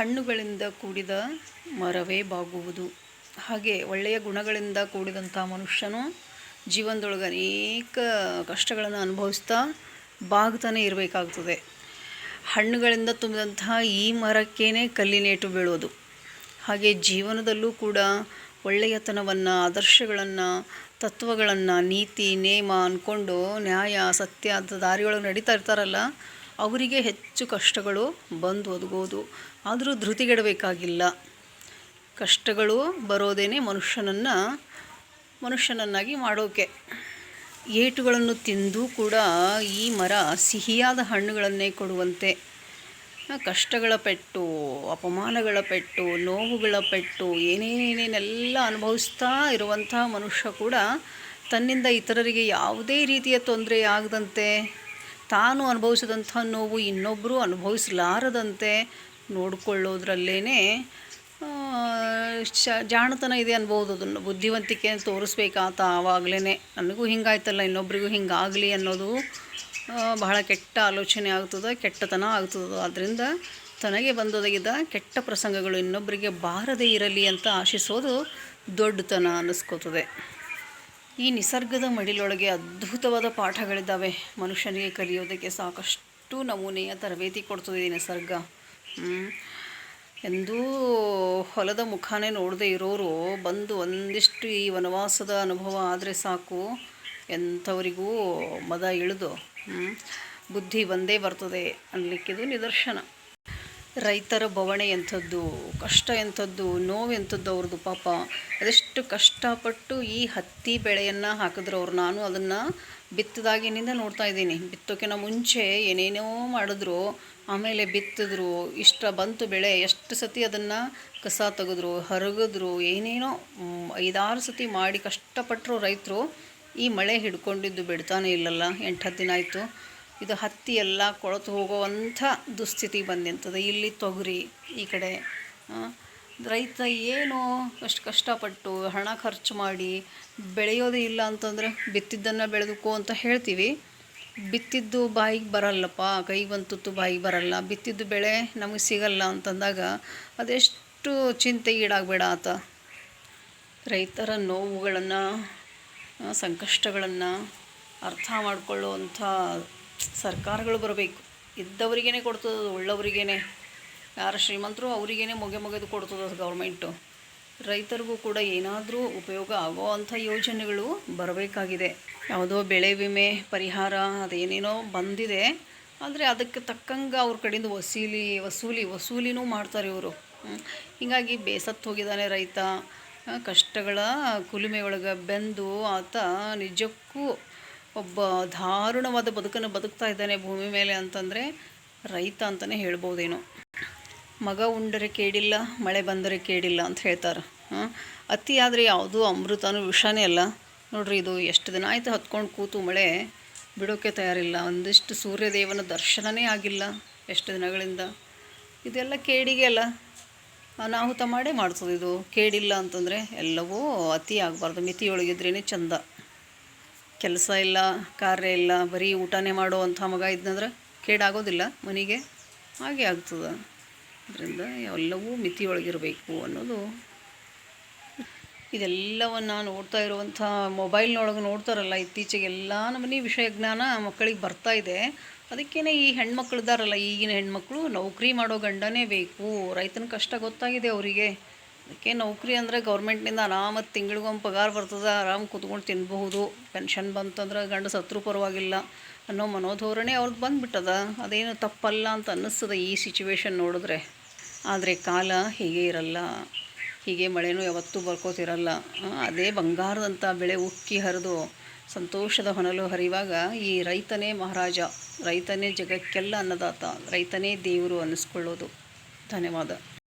ಹಣ್ಣುಗಳಿಂದ ಕೂಡಿದ ಮರವೇ ಬಾಗುವುದು. ಹಾಗೆ ಒಳ್ಳೆಯ ಗುಣಗಳಿಂದ ಕೂಡಿದಂಥ ಮನುಷ್ಯನು ಜೀವನದೊಳಗೆ ಅನೇಕ ಕಷ್ಟಗಳನ್ನು ಅನುಭವಿಸ್ತಾ ಬಾಗ್ತಾನೆ ಇರಬೇಕಾಗ್ತದೆ. ಹಣ್ಣುಗಳಿಂದ ತುಂಬಿದಂತಹ ಈ ಮರಕ್ಕೇನೆ ಕಲ್ಲಿನೇಟು ಬೀಳೋದು. ಹಾಗೆ ಜೀವನದಲ್ಲೂ ಕೂಡ ಒಳ್ಳೆಯತನವನ್ನು, ಆದರ್ಶಗಳನ್ನು, ತತ್ವಗಳನ್ನು, ನೀತಿ, ನೇಮ ಅಂದ್ಕೊಂಡು ನ್ಯಾಯ, ಸತ್ಯ ಅಂತ ದಾರಿಯೊಳಗೆ ನಡೀತಾ ಇರ್ತಾರಲ್ಲ ಅವರಿಗೆ ಹೆಚ್ಚು ಕಷ್ಟಗಳು ಬಂದು ಒದಗೋದು. ಆದರೂ ಧೃತಿಗೆಡಬೇಕಾಗಿಲ್ಲ. ಕಷ್ಟಗಳು ಬರೋದೇನೆ ಮನುಷ್ಯನನ್ನು, ಮನುಷ್ಯನನ್ನಾಗಿ ಮಾಡೋಕೆ. ಏಟುಗಳನ್ನು ತಿಂದು ಕೂಡ ಈ ಮರ ಸಿಹಿಯಾದ ಹಣ್ಣುಗಳನ್ನೇ ಕೊಡುವಂತೆ. ಕಷ್ಟಗಳ ಪೆಟ್ಟು, ಅಪಮಾನಗಳ ಪೆಟ್ಟು, ನೋವುಗಳ ಪೆಟ್ಟು ಏನೇನೇನೆಲ್ಲ ಅನುಭವಿಸ್ತಾ ಇರುವಂತಹ ಮನುಷ್ಯ ಕೂಡ ತನ್ನಿಂದ ಇತರರಿಗೆ ಯಾವುದೇ ರೀತಿಯ ತೊಂದರೆ ಆಗದಂತೆ ತಾನು ಅನುಭವಿಸಿದಂಥ ನೋವು ಇನ್ನೊಬ್ಬರು ಅನುಭವಿಸಲಾರದಂತೆ ನೋಡಿಕೊಳ್ಳೋದ್ರಲ್ಲೇ ಶ, ಜಾಣತನ ಇದೆ ಅನ್ಬೋದು. ಅದನ್ನು ಬುದ್ಧಿವಂತಿಕೆ ತೋರಿಸ್ಬೇಕಾತ ಆವಾಗಲೇ ನನಗೂ ಹಿಂಗಾಯ್ತಲ್ಲ, ಇನ್ನೊಬ್ರಿಗೂ ಹಿಂಗಾಗಲಿ ಅನ್ನೋದು ಬಹಳ ಕೆಟ್ಟ ಆಲೋಚನೆ ಆಗ್ತದೆ, ಕೆಟ್ಟತನ ಆಗ್ತದೆ. ಆದ್ದರಿಂದ ತನಗೆ ಬಂದೊದಗಿದ ಕೆಟ್ಟ ಪ್ರಸಂಗಗಳು ಇನ್ನೊಬ್ಬರಿಗೆ ಬಾರದೇ ಇರಲಿ ಅಂತ ಆಶಿಸೋದು ದೊಡ್ಡತನ ಅನ್ನಿಸ್ಕೋತದೆ ಈ ನಿಸರ್ಗದ ಮಡಿಲೊಳಗೆ ಅದ್ಭುತವಾದ ಪಾಠಗಳಿದ್ದಾವೆ. ಮನುಷ್ಯನಿಗೆ ಕಲಿಯೋದಕ್ಕೆ ಸಾಕಷ್ಟು ನಮೂನೆಯ ತರಬೇತಿ ಕೊಡ್ತದೆ ಈ ನಿಸರ್ಗ. ಎಂದೂ ಹೊಲದ ಮುಖಾನೇ ನೋಡದೆ ಇರೋರು ಬಂದು ಒಂದಿಷ್ಟು ಈ ವನವಾಸದ ಅನುಭವ ಆದರೆ ಸಾಕು ಎಂಥವರಿಗೂ ಮದ ಇಳಿದು ಬುದ್ಧಿ ಒಂದೇ ಬರ್ತದೆ ಅನ್ನಲಿಕ್ಕಿದು ನಿದರ್ಶನ. ರೈತರ ಬವಣೆ ಎಂಥದ್ದು, ಕಷ್ಟ ಎಂಥದ್ದು, ನೋವು ಎಂಥದ್ದು ಅವ್ರದ್ದು ಪಾಪ. ಅದೆಷ್ಟು ಕಷ್ಟಪಟ್ಟು ಈ ಹತ್ತಿ ಬೆಳೆಯನ್ನು ಹಾಕಿದ್ರು ಅವ್ರು. ನಾನು ಅದನ್ನು ಬಿತ್ತದಾಗಿನಿಂದ ನೋಡ್ತಾ ಇದ್ದೀನಿ. ಬಿತ್ತೋಕಿನ ಮುಂಚೆ ಏನೇನೋ ಮಾಡಿದ್ರು, ಆಮೇಲೆ ಬಿತ್ತಿದ್ರು, ಇಷ್ಟ ಬಂತು ಬೆಳೆ, ಎಷ್ಟು ಸತಿ ಅದನ್ನು ಕಸ ತೆಗೆದ್ರು, ಹರಗಿದ್ರು, ಏನೇನೋ ಐದಾರು ಸತಿ ಮಾಡಿ ಕಷ್ಟಪಟ್ಟರು ರೈತರು ಈ ಮಳೆ ಹಿಡ್ಕೊಂಡಿದ್ದು ಬಿಡ್ತಾನೆ ಇಲ್ಲಲ್ಲ. ಎಂಟು ಹತ್ತು ದಿನ ಆಯಿತು. ಇದು ಹತ್ತಿ ಎಲ್ಲ ಕೊಳತು ಹೋಗುವಂಥ ದುಸ್ಥಿತಿ ಬಂದಿಂತದೆ ಇಲ್ಲಿ ತೊಗರಿ ಈ ಕಡೆ ರೈತ ಏನು ಅಷ್ಟು ಕಷ್ಟಪಟ್ಟು ಹಣ ಖರ್ಚು ಮಾಡಿ ಬೆಳೆಯೋದೇ ಇಲ್ಲ ಅಂತಂದರೆ ಬಿತ್ತಿದ್ದನ್ನು ಬೆಳೆದುಕೋ ಅಂತ ಹೇಳ್ತೀವಿ. ಬಿತ್ತಿದ್ದು ಬಾಯಿಗೆ ಬರಲ್ಲಪ್ಪ ಕೈ ಬಂತುತ್ತು ಬಾಯಿಗೆ ಬರಲ್ಲ. ಬಿತ್ತಿದ್ದು ಬೆಳೆ ನಮಗೆ ಸಿಗಲ್ಲ ಅಂತಂದಾಗ ಅದೆಷ್ಟು ಚಿಂತೆಗೀಡಾಗಬೇಡ ಆತ. ರೈತರ ನೋವುಗಳನ್ನು ಸಂಕಷ್ಟಗಳನ್ನು ಅರ್ಥ ಮಾಡಿಕೊಳ್ಳುವಂಥ ಸರ್ಕಾರಗಳು ಬರಬೇಕು. ಇದ್ದವರಿಗೇ ಕೊಡ್ತದೆ ಉಳ್ಳವರಿಗೇ ಯಾರು ಶ್ರೀಮಂತರು ಅವರಿಗೇ ಮೊಗೆ ಮೊಗೆದು ಕೊಡ್ತದೆ ಗೌರ್ಮೆಂಟು. ರೈತರಿಗೂ ಕೂಡ ಏನಾದರೂ ಉಪಯೋಗ ಆಗೋ ಅಂಥ ಯೋಜನೆಗಳು ಬರಬೇಕಾಗಿದೆ. ಯಾವುದೋ ಬೆಳೆ ವಿಮೆ, ಪರಿಹಾರ, ಅದೇನೇನೋ ಬಂದಿದೆ. ಆದರೆ ಅದಕ್ಕೆ ತಕ್ಕಂಗೆ ಅವ್ರ ಕಡೆಯಿಂದ ವಸೂಲಿ ವಸೂಲಿ, ವಸೂಲಿನೂ ಮಾಡ್ತಾರೆ ಇವರು. ಹೀಗಾಗಿ ಬೇಸತ್ತು ಹೋಗಿದ್ದಾನೆ ರೈತ. ಕಷ್ಟಗಳ ಕುಲುಮೆ ಒಳಗೆ ಬೆಂದು ಆತ ನಿಜಕ್ಕೂ ಒಬ್ಬ ದಾರುಣವಾದ ಬದುಕನ್ನು ಬದುಕ್ತಾ ಇದ್ದಾನೆ ಭೂಮಿ ಮೇಲೆ ಅಂತಂದರೆ ರೈತ ಅಂತಲೇ ಹೇಳ್ಬೋದೇನೋ. ಮಗ ಉಂಡರೆ ಕೇಡಿಲ್ಲ, ಮಳೆ ಬಂದರೆ ಕೇಡಿಲ್ಲ ಅಂತ ಹೇಳ್ತಾರೆ. ಹಾಂ? ಅತಿ ಆದರೆ ಯಾವುದೂ ಅಮೃತನೂ ವಿಷನೇ ಅಲ್ಲ. ನೋಡ್ರಿ ಇದು ಎಷ್ಟು ದಿನ ಆಯಿತು ಹತ್ಕೊಂಡು ಕೂತು ಮಳೆ ಬಿಡೋಕ್ಕೆ ತಯಾರಿಲ್ಲ. ಒಂದಿಷ್ಟು ಸೂರ್ಯದೇವನ ದರ್ಶನವೇ ಆಗಿಲ್ಲ ಎಷ್ಟು ದಿನಗಳಿಂದ. ಇದೆಲ್ಲ ಕೇಡಿಗೆ ಅಲ್ಲ. ಅನಾಹುತ ಮಾಡೇ ಮಾಡ್ತದೆ ಇದು. ಕೇಡಿಲ್ಲ ಅಂತಂದರೆ ಎಲ್ಲವೂ ಅತಿ ಆಗಬಾರ್ದು. ಮಿತಿಯೊಳಗಿದ್ರೇ ಚಂದ. ಕೆಲಸ ಇಲ್ಲ, ಕಾರ್ಯ ಇಲ್ಲ, ಬರೀ ಊಟನೇ ಮಾಡುವಂಥ ಮಗ ಇದ್ನಂದ್ರೆ ಕೇಡಾಗೋದಿಲ್ಲ, ಮನೆಗೆ ಹಾಗೆ ಆಗ್ತದೆ. ಅದರಿಂದ ಎಲ್ಲವೂ ಮಿತಿಯೊಳಗಿರಬೇಕು ಅನ್ನೋದು. ಇದೆಲ್ಲವನ್ನು ನೋಡ್ತಾ ಇರುವಂಥ ಮೊಬೈಲ್ನೊಳಗೆ ನೋಡ್ತಾರಲ್ಲ ಇತ್ತೀಚೆಗೆ ಎಲ್ಲ ಮನೆ ವಿಷಯ ಜ್ಞಾನ ಮಕ್ಕಳಿಗೆ ಬರ್ತಾ ಇದೆ. ಅದಕ್ಕೇ ಈ ಹೆಣ್ಮಕ್ಳಿದಾರಲ್ಲ ಈಗಿನ ಹೆಣ್ಮಕ್ಳು ನೌಕರಿ ಮಾಡೋ ಗಂಡನೇ ಬೇಕು. ರೈತನ ಕಷ್ಟ ಗೊತ್ತಾಗಿದೆ ಅವರಿಗೆ. ಅದಕ್ಕೆ ನೌಕರಿ ಅಂದರೆ ಗೌರ್ಮೆಂಟ್ನಿಂದ ಅನಾಮತ್ತು ತಿಂಗಳಿಗೊಂದು ಪಗಾರ ಬರ್ತದೆ ಆರಾಮ್ ಕೂತ್ಕೊಂಡು ತಿನ್ಬಹುದು. ಪೆನ್ಷನ್ ಬಂತಂದ್ರೆ ಗಂಡ ಸತ್ರು ಪರವಾಗಿಲ್ಲ ಅನ್ನೋ ಮನೋಧೋರಣೆ ಅವ್ರದ್ದು ಬಂದುಬಿಟ್ಟದ. ಅದೇನು ತಪ್ಪಲ್ಲ ಅಂತ ಅನ್ನಿಸ್ತದೆ ಈ ಸಿಚುವೇಶನ್ ನೋಡಿದ್ರೆ. ಆದರೆ ಕಾಲ ಹೀಗೆ ಇರಲ್ಲ. ಹೀಗೆ ಮಳೆನೂ ಯಾವತ್ತೂ ಬರ್ಕೋತಿರಲ್ಲ. ಅದೇ ಬಂಗಾರದಂಥ ಬೆಳೆ ಉಕ್ಕಿ ಹರಿದು ಸಂತೋಷದ ಹೊನಲು ಹರಿಯುವಾಗ ಈ ರೈತನೇ ಮಹಾರಾಜ. ರೈತನೇ ಜಗಕ್ಕೆಲ್ಲ ಅನ್ನದಾತ. ರೈತನೇ ದೇವರು ಅನ್ನಿಸ್ಕೊಳ್ಳೋದು. ಧನ್ಯವಾದ.